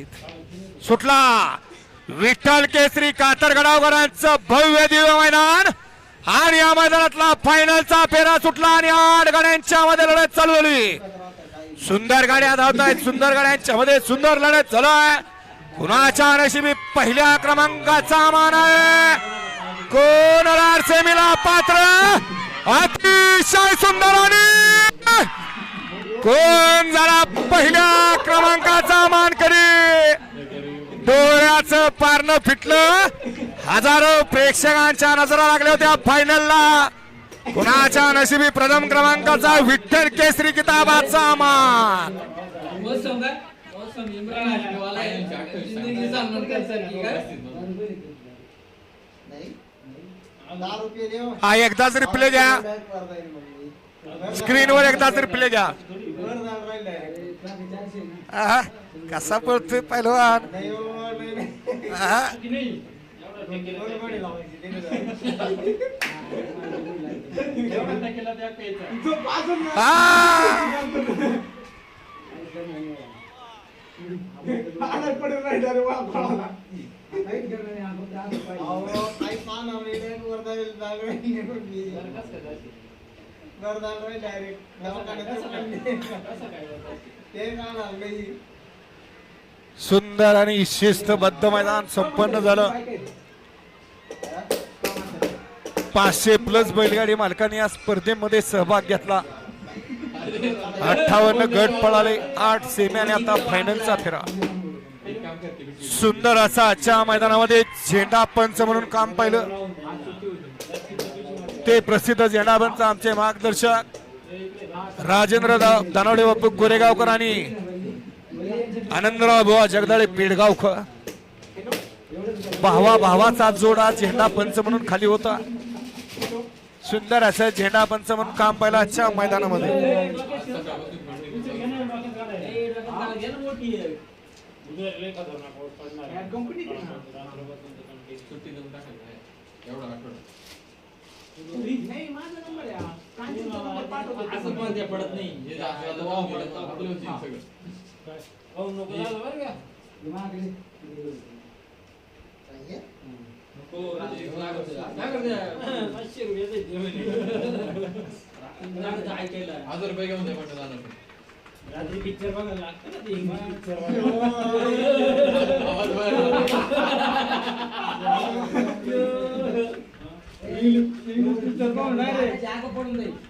मारीत सुटला. विठ्ठल केसरी कातरगडावकरांचं भव्य दिव्य मैदान. आणि या मैदानातला फायनलचा फेरा सुटला आणि आठ गाड्यांच्या मध्ये लढत चालू झाली. सुंदर गाड्या धावत आहेत सुंदर गाड्यांच्या मध्ये सुंदर लढत झालं आहे कुणाच्या नशिबी पहिल्या क्रमांकाचा मान आहे? कोण सेमीला पात्र? अतिशय सुंदर आणि कोण झाला पहिल्या क्रमांकाचा मान करी डोळ्याचं पारणं फिटलं. हजारो प्रेक्षकांच्या नजरा लागल्या होत्या फायनलला कुणाच्या नशिबी प्रथम क्रमांकाचा विठ्ठल केसरी किताबाचा मान हा एकदाच रिप्ले घ्या. बॅग वर स्क्रीनवर एकदाच रिप्ले घ्या. कसा पळतोय पहिलवान डायरेक्ट हो, नाही, नाही. ते सुंदर आणि शिस्तबद्ध मैदान संपन्न झालं. पाचशे प्लस बैलगाडी मालकांनी या स्पर्धेमध्ये सहभाग घेतला. अठ्ठावन्न गट पळाले आठ सेम्याने आता फायनलचा फेरा. सुंदर असा आजच्या मैदानामध्ये झेंडा पंच म्हणून काम पाहिलं. ते प्रसिद्ध झेंडा पंच आमचे मार्गदर्शक राजेंद्र दानवडे बापू गोरेगावकर आणि आनंदराव बुवा जगदाळे पेडगावकर भावा भावाचा जोडा झेंडा पंच म्हणून खाली होता. सुंदर असं झेंडा पंच म्हणून काम पाहिलं आजच्या मैदानामध्ये. असं पण ते पडत नाही. जे वाव पडत आपलं सगळं. हजार रुपियाँ घ्याउँदै पट्टा जानु रात्री पिक्चर बघायला लागतं ना ते पिक्चर पिक्चर पाहून डायरेक्ट जागा पडून जाईल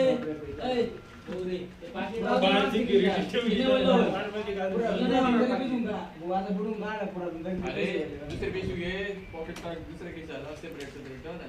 अरे दुसरे पिशवी घे पॉकेट दुसऱ्या खिशाला सेपरेट सेपरेट ठेव ना